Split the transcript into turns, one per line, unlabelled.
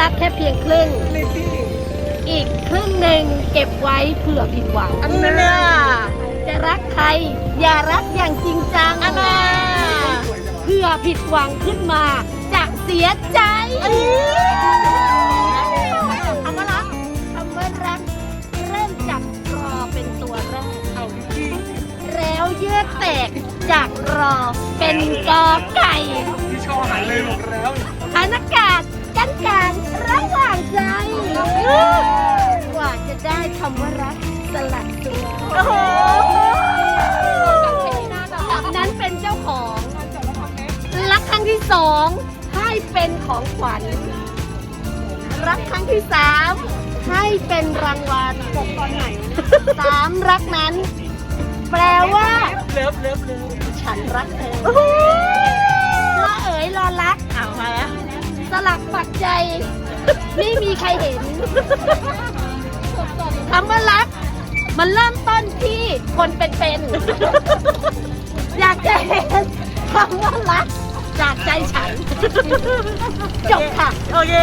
รักแค่เพียงครึ่ง
นี่ที่
อีกครึ่งหนึ่งเก็บไว้เผื่อผิดหวัง
อันนั้นน่ะ
จะรักใคร อย่ารักอย่างจริงจัง
อันน่ะ
เพื่อผิดหวังขึ้นมาจะเสียใจคำว่ารักคำว่ารัก เริ่มจากรอเป็นตัวแรก
เอาที่
แล้วเยือกแตกจากรอเป็นกอไก่ สองให้เป็นของขวัญ รักครั้งที่สามให้เป็นรางวัลจบตอนไหนสามรักนั้น แปลว่า
เลิฟเลิฟเลิฟ
ฉันรักเธอรอเอ๋ยรอรัก
เอามาแล้ว
สลักปักใจ ไม่มีใครเห็นคำว่ารัก มันเริ่มต้นที่คนเป็นๆอยากจะเห็นคำว่ารักจาก ใจฉัน จบค่ะ
โอเค